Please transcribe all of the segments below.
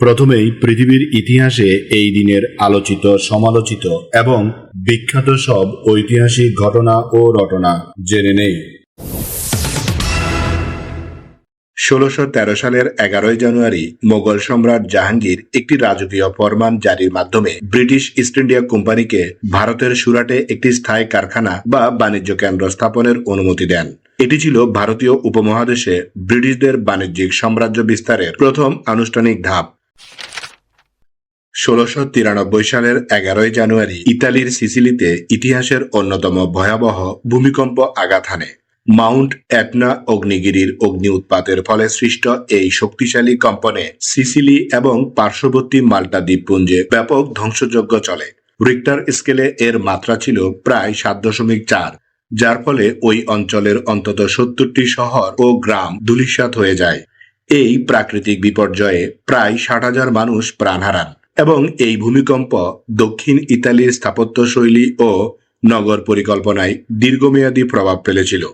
প্রথমেই পৃথিবীর ইতিহাসে এই দিনের আলোচিত, সমালোচিত এবং বিখ্যাত সব ঐতিহাসিক ঘটনা ও রটনা জেনে নেই। ষোলোশো তেরো সালের এগারোই জানুয়ারি মোগল সম্রাট জাহাঙ্গীর একটি রাজকীয় ফরমান জারির মাধ্যমে ব্রিটিশ ইস্ট ইন্ডিয়া কোম্পানিকে ভারতের সুরাটে একটি স্থায়ী কারখানা বা বাণিজ্য কেন্দ্র স্থাপনের অনুমতি দেন। এটি ছিল ভারতীয় উপমহাদেশে ব্রিটিশদের বাণিজ্যিক সাম্রাজ্য বিস্তারের প্রথম আনুষ্ঠানিক ধাপ। ষোলোশো তিরানব্বই সালের এগারোই জানুয়ারি ইতালির সিসিলিতে ইতিহাসের অন্যতম ভয়াবহ ভূমিকম্প আঘাত হানে। মাউন্ট অ্যাটনা অগ্নিগিরির অগ্নি উৎপাতের ফলে সৃষ্ট এই শক্তিশালী কম্পনে সিসিলি এবং পার্শ্ববর্তী মাল্টা দ্বীপপুঞ্জে ব্যাপক ধ্বংসযজ্ঞ চলে। রিক্টার স্কেলে এর মাত্রা ছিল প্রায় সাত দশমিক চার, যার ফলে ওই অঞ্চলের অন্তত সত্তরটি শহর ও গ্রাম ধূলিসাৎ হয়ে যায়। এই প্রাকৃতিক বিপর্যয়ে প্রায় ষাট হাজার মানুষ প্রাণ হারান এবং এই ভূমিকম্প দক্ষিণ ইতালির স্থাপত্যশৈলী ও নগর পরিকল্পনায় দীর্ঘমেয়াদী প্রভাব ফেলেছিল।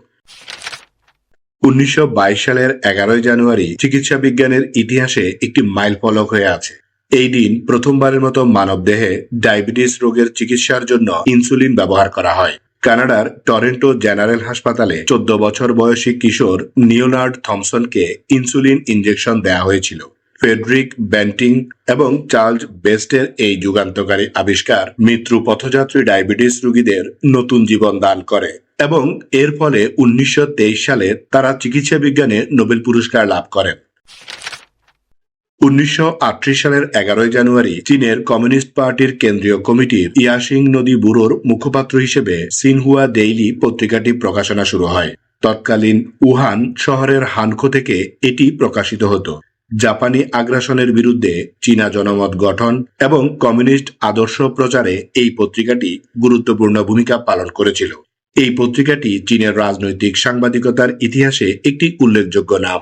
উনিশশো বাইশ সালের এগারোই জানুয়ারি চিকিৎসা বিজ্ঞানের ইতিহাসে একটি মাইল ফলক হয়ে আছে। এই দিন প্রথমবারের মতো মানবদেহে ডায়াবেটিস রোগের চিকিৎসার জন্য ইনসুলিন ব্যবহার করা হয়। কানাডার টরেন্টো জেনারেল হাসপাতালে চোদ্দ বছর বয়সী কিশোর নিওনার্ড থমসনকে ইনসুলিন ইনজেকশন দেওয়া হয়েছিল। ফেডরিক ব্যান্টিং এবং চার্লস বেস্টের এই যুগান্তকারী আবিষ্কার মৃত্যু পথযাত্রী ডায়াবেটিস রোগীদের নতুন জীবন দান করে এবং এর ফলে উনিশশো তেইশ সালে তারা চিকিৎসা বিজ্ঞানে নোবেল পুরস্কার লাভ করেন। উনিশশো সালের এগারোই জানুয়ারি চীনের কমিউনিস্ট পার্টির কেন্দ্রীয় কমিটির ইয়াসিং নদী ব্যুরোর মুখপাত্র হিসেবে সিনহুয়া ডেইলি পত্রিকাটি প্রকাশনা শুরু হয়। তৎকালীন উহান শহরের হানখো থেকে এটি প্রকাশিত হতো। জাপানি আগ্রাসনের বিরুদ্ধে চীনা জনমত গঠন এবং কমিউনিস্ট আদর্শ প্রচারে এই পত্রিকাটি গুরুত্বপূর্ণ ভূমিকা পালন করেছিল। এই পত্রিকাটি চীনের রাজনৈতিক সাংবাদিকতার ইতিহাসে একটি উল্লেখযোগ্য নাম।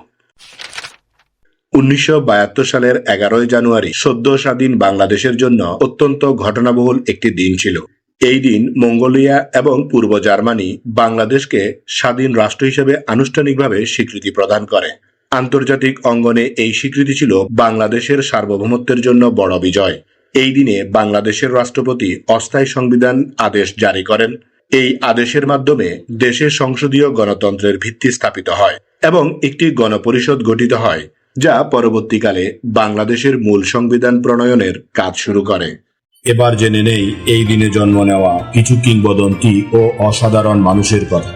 উনিশশো সালের এগারোই জানুয়ারি সদ্য স্বাধীন বাংলাদেশের জন্য অত্যন্ত ঘটনাবহুল একটি দিন ছিল। এই দিন মঙ্গোলিয়া এবং পূর্ব জার্মানি বাংলাদেশকে স্বাধীন রাষ্ট্র হিসেবে আনুষ্ঠানিকভাবে স্বীকৃতি প্রদান করে। আন্তর্জাতিক অঙ্গনে এই স্বীকৃতি ছিল বাংলাদেশের সার্বভৌমত্বের জন্য বড় বিজয়। এই দিনে বাংলাদেশের রাষ্ট্রপতি অস্থায়ী সংবিধান আদেশ জারি করেন। এই আদেশের মাধ্যমে দেশের সংসদীয় গণতন্ত্রের ভিত্তি স্থাপিত হয় এবং একটি গণপরিষদ গঠিত হয়। যা পরবর্তীকালে বাংলাদেশের মূল সংবিধান প্রণয়নের কাজ শুরু করে। এবার জেনে নেই এই দিনে জন্ম নেওয়া কিছু কিংবদন্তি ও অসাধারণ মানুষের কথা।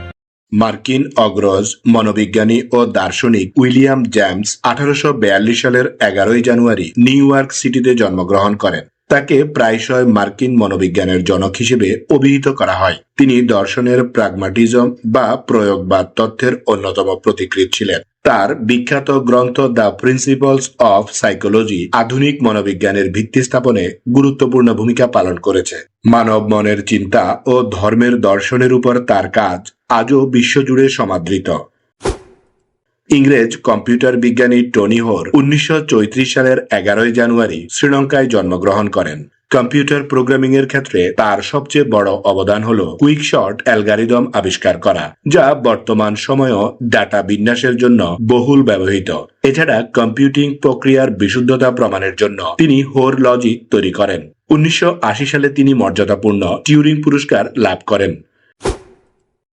মার্কিন অগ্রজ মনোবিজ্ঞানী ও দার্শনিক উইলিয়াম জেমস আঠারোশো বিয়াল্লিশ সালের এগারোই জানুয়ারি নিউ ইয়র্ক সিটিতে জন্মগ্রহণ করেন। তাকে প্রায়শই মার্কিন মনোবিজ্ঞানের জনক হিসেবে অভিহিত করা হয়। তিনি দর্শনের প্রাগমাটিজম বা প্রয়োগবাদ তথ্যের অন্যতম প্রতিকৃত ছিলেন। তার বিখ্যাত গ্রন্থ দ্য প্রিন্সিপালস অফ সাইকোলজি আধুনিক মনোবিজ্ঞানের ভিত্তি স্থাপনে গুরুত্বপূর্ণ ভূমিকা পালন করেছে। মানব মনের চিন্তা ও ধর্মের দর্শনের উপর তার কাজ আজও বিশ্বজুড়ে সমাদৃত। ইংরেজ কম্পিউটার বিজ্ঞানী টনি হোর উনিশশো চৌত্রিশ সালের এগারোই জানুয়ারি শ্রীলঙ্কায় জন্মগ্রহণ করেন। কম্পিউটার প্রোগ্রামিং এর ক্ষেত্রে তার সবচেয়ে বড় অবদান হল কুইক শর্ট অ্যালগারিদম আবিষ্কার করা, যা বর্তমান সময়েও ডাটা বিন্যাসের জন্য বহুল ব্যবহৃত। এছাড়া কম্পিউটিং প্রক্রিয়ার বিশুদ্ধতা প্রমাণের জন্য তিনি হোর লজিক তৈরি করেন। উনিশশো আশি সালে তিনি মর্যাদাপূর্ণ টিউরিং পুরস্কার লাভ করেন।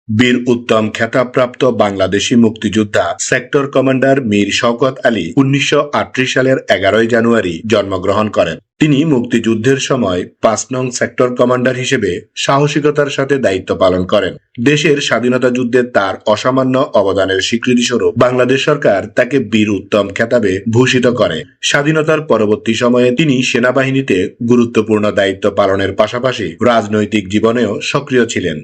বীর উত্তম খেতাবপ্রাপ্ত বাংলাদেশি মুক্তিযোদ্ধা সেক্টর কমান্ডার মীর শওকত আলী উনিশশো সালের এগারোই জানুয়ারি জন্মগ্রহণ করেন। তিনি মুক্তিযুদ্ধের সময় পাঁচ নং সেক্টর কমান্ডার হিসেবে সাহসিকতার সাথে দায়িত্ব পালন করেন। দেশের স্বাধীনতা যুদ্ধে তার অসামান্য অবদানের স্বীকৃতিস্বরূপ বাংলাদেশ সরকার তাকে বীর উত্তম খেতাবে ভূষিত করে। স্বাধীনতার পরবর্তী সময়ে তিনি সেনাবাহিনীতে গুরুত্বপূর্ণ দায়িত্ব পালনের পাশাপাশি রাজনৈতিক জীবনেও সক্রিয় ছিলেন।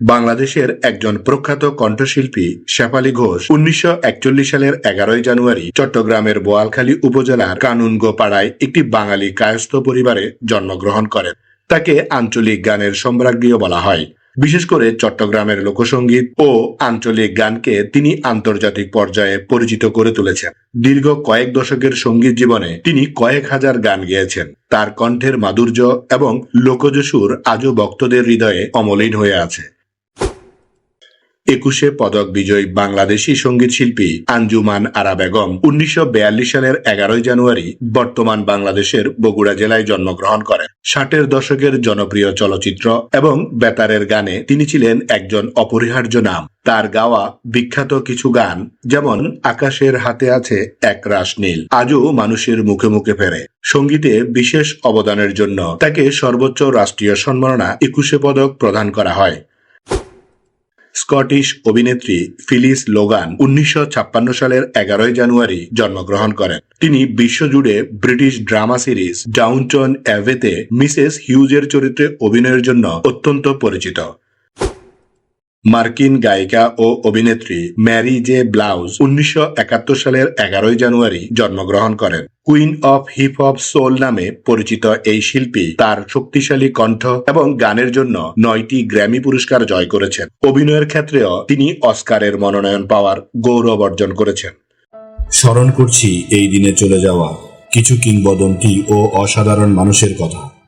বাংলাদেশের একজন প্রখ্যাত কণ্ঠশিল্পী শেফালী ঘোষ উনিশশো একচল্লিশ সালের এগারোই জানুয়ারি চট্টগ্রামের বোয়ালখালী উপজেলার কানুনগো পাড়ায় একটি বাঙালি কায়স্থ পরিবারে জন্মগ্রহণ করেন। তাকে আঞ্চলিক গানের সম্রাজ্ঞীও বলা হয়। বিশেষ করে চট্টগ্রামের লোকসঙ্গীত ও আঞ্চলিক গানকে তিনি আন্তর্জাতিক পর্যায়ে পরিচিত করে তুলেছেন। দীর্ঘ কয়েক দশকের সংগীত জীবনে তিনি কয়েক হাজার গান গেয়েছেন। তার কণ্ঠের মাধুর্য এবং লোকজ সুর আজও ভক্তদের হৃদয়ে অমলিন হয়ে আছে। একুশে পদক বিজয়ী বাংলাদেশি সংগীত শিল্পী আঞ্জুমান আরা বেগম উনিশশো বিয়াল্লিশ সালের এগারোই জানুয়ারি বর্তমান বাংলাদেশের বগুড়া জেলায় জন্মগ্রহণ করেন। ষাটের দশকের জনপ্রিয় চলচ্চিত্র এবং বেতারের গানে তিনি ছিলেন একজন অপরিহার্য নাম। তার গাওয়া বিখ্যাত কিছু গান যেমন, আকাশের হাতে আছে এক রাস নীল আজও মানুষের মুখে মুখে ফেরে। সঙ্গীতে বিশেষ অবদানের জন্য তাকে সর্বোচ্চ রাষ্ট্রীয় সম্মাননা একুশে পদক প্রদান করা হয়। স্কটিশ অভিনেত্রী ফিলিস লোগান উনিশশো ছাপ্পান্ন সালের এগারোই জানুয়ারি জন্মগ্রহণ করেন। তিনি বিশ্বজুড়ে ব্রিটিশ ড্রামা সিরিজ ডাউনটন অ্যাভেতে মিসেস হিউজের চরিত্রে অভিনয়ের জন্য অত্যন্ত পরিচিত। মার্কিন গায়িকা ও অভিনেত্রী ম্যারি জে ব্লাউজ উনিশশো একাত্তর সালের এগারোই জানুয়ারি জন্মগ্রহণ করেন। Queen of hip hop soul নামে পরিচিত এই শিল্পী তার শক্তিশালী কণ্ঠ এবং গানের জন্য নয়টি গ্র্যামি পুরস্কার জয় করেছেন। অভিনয়ের ক্ষেত্রেও তিনি অস্কারের মনোনয়ন পাওয়ার গৌরব অর্জন করেছেন। স্মরণ করছি এই দিনে চলে যাওয়া কিছু কিংবদন্তি ও অসাধারণ মানুষের কথা।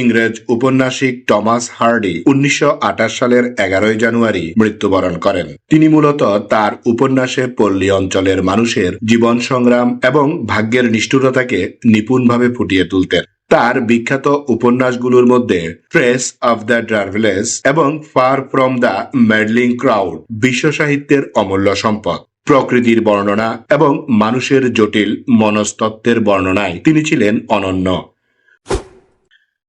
ইংরেজ উপন্যাসিক টমাস হার্ডি উনিশশো আটাশ সালের এগারোই জানুয়ারি মৃত্যুবরণ করেন। তিনি মূলত তার উপন্যাসে পল্লী অঞ্চলের মানুষের জীবন সংগ্রাম এবং ভাগ্যের নিষ্ঠুরতাকে নিপুণভাবে ফুটিয়ে তুলতেন। তার বিখ্যাত উপন্যাসগুলোর মধ্যে ট্রেস অফ দ্য ড্রাভেলেস এবং far from the madding crowd বিশ্ব সাহিত্যের অমূল্য সম্পদ। প্রকৃতির বর্ণনা এবং মানুষের জটিল মনস্তত্ত্বের বর্ণনায় তিনি ছিলেন অনন্য।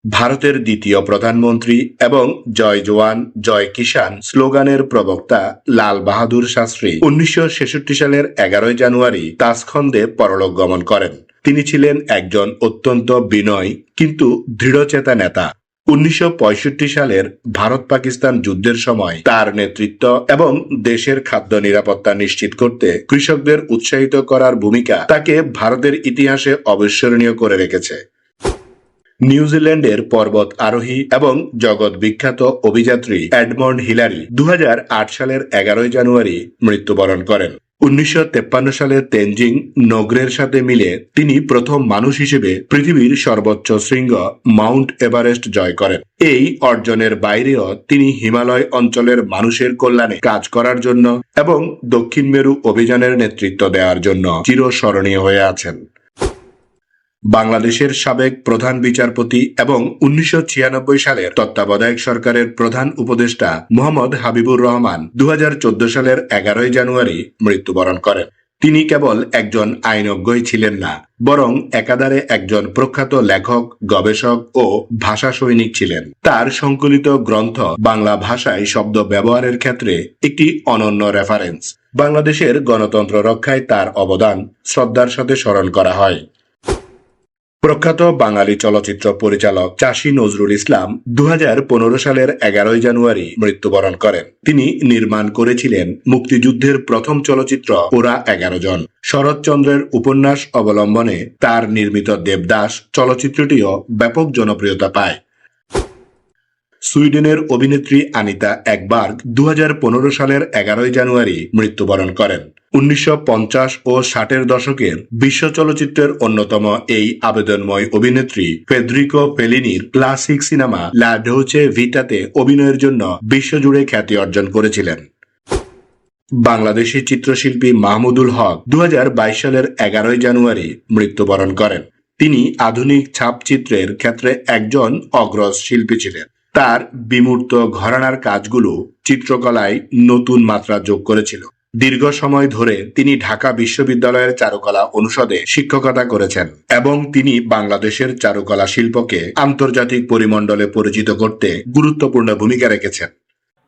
ভারতের দ্বিতীয় প্রধানমন্ত্রী এবং জয় জওয়ান, জয় কিষান স্লোগানের প্রবক্তা লাল বাহাদুর শাস্ত্রী উনিশশো ছেষট্টি সালের এগারোই জানুয়ারি তাসখন্দে পরলোক গমন করেন। তিনি ছিলেন একজন অত্যন্ত বিনয় কিন্তু দৃঢ়চেতা নেতা। উনিশশো পঁয়ষট্টি সালের ভারত পাকিস্তান যুদ্ধের সময় তার নেতৃত্ব এবং দেশের খাদ্য নিরাপত্তা নিশ্চিত করতে কৃষকদের উৎসাহিত করার ভূমিকা তাকে ভারতের ইতিহাসে অবিস্মরণীয় করে রেখেছে। নিউজিল্যান্ডের পর্বত আরোহী এবং জগৎ বিখ্যাত অভিযাত্রী এডমন্ড হিলারি দু হাজার আট সালের এগারোই জানুয়ারি মৃত্যুবরণ করেন। উনিশশো সালে তেনজিং নগরের সাথে মিলে তিনি প্রথম মানুষ হিসেবে পৃথিবীর সর্বোচ্চ শৃঙ্গ মাউন্ট এভারেস্ট জয় করেন। এই অর্জনের বাইরেও তিনি হিমালয় অঞ্চলের মানুষের কল্যাণে কাজ করার জন্য এবং দক্ষিণ মেরু অভিযানের নেতৃত্ব দেওয়ার জন্য চিরস্মরণীয় হয়ে আছেন। বাংলাদেশের সাবেক প্রধান বিচারপতি এবং উনিশশো ছিয়ানব্বই সালের তত্ত্বাবধায়ক সরকারের প্রধান উপদেষ্টা মোহাম্মদ হাবিবুর রহমান দু হাজার চোদ্দ সালের এগারোই জানুয়ারি মৃত্যুবরণ করেন। তিনি কেবল একজন আইনজ্ঞই ছিলেন না, বরং একাধারে একজন প্রখ্যাত লেখক, গবেষক ও ভাষা সৈনিক ছিলেন। তার সংকলিত গ্রন্থ বাংলা ভাষায় শব্দ ব্যবহারের ক্ষেত্রে একটি অনন্য রেফারেন্স বাংলাদেশের গণতন্ত্র রক্ষায় তার অবদান শ্রদ্ধার সাথে স্মরণ করা হয়। প্রখ্যাত বাঙালি চলচ্চিত্র পরিচালক চাষী নজরুল ইসলাম দু হাজার পনেরো সালের এগারোই জানুয়ারি মৃত্যুবরণ করেন। তিনি নির্মাণ করেছিলেন মুক্তিযুদ্ধের প্রথম চলচ্চিত্র ওরা এগারো জন। শরৎচন্দ্রের উপন্যাস অবলম্বনে তার নির্মিত দেবদাস চলচ্চিত্রটিও ব্যাপক জনপ্রিয়তা পায়। সুইডেনের অভিনেত্রী আনিতা একবার্গ দু হাজার পনেরো সালের এগারোই জানুয়ারি মৃত্যুবরণ করেন। উনিশশো পঞ্চাশ ও ষাটের দশকের বিশ্ব চলচ্চিত্রের অন্যতম এই আবেদনময় অভিনেত্রী ফেদ্রিকো ফেলিনির ক্লাসিক সিনেমা লা ডোচে ভিটাতে অভিনয়ের জন্য বিশ্বজুড়ে খ্যাতি অর্জন করেছিলেন। বাংলাদেশি চিত্রশিল্পী মাহমুদুল হক দু হাজার বাইশ সালের এগারোই জানুয়ারি মৃত্যুবরণ করেন। তিনি আধুনিক ছাপচিত্রের ক্ষেত্রে একজন অগ্রজ শিল্পী ছিলেন। তার বিমূর্ত ঘরানার কাজগুলো চিত্রকলায় নতুন মাত্রা যোগ করেছিল। দীর্ঘ সময় ধরে তিনি ঢাকা বিশ্ববিদ্যালয়ের চারুকলা অনুষদে শিক্ষকতা করেছেন এবং তিনি বাংলাদেশের চারুকলা শিল্পকে আন্তর্জাতিক পরিমণ্ডলে পরিচিত করতে গুরুত্বপূর্ণ ভূমিকা রেখেছেন।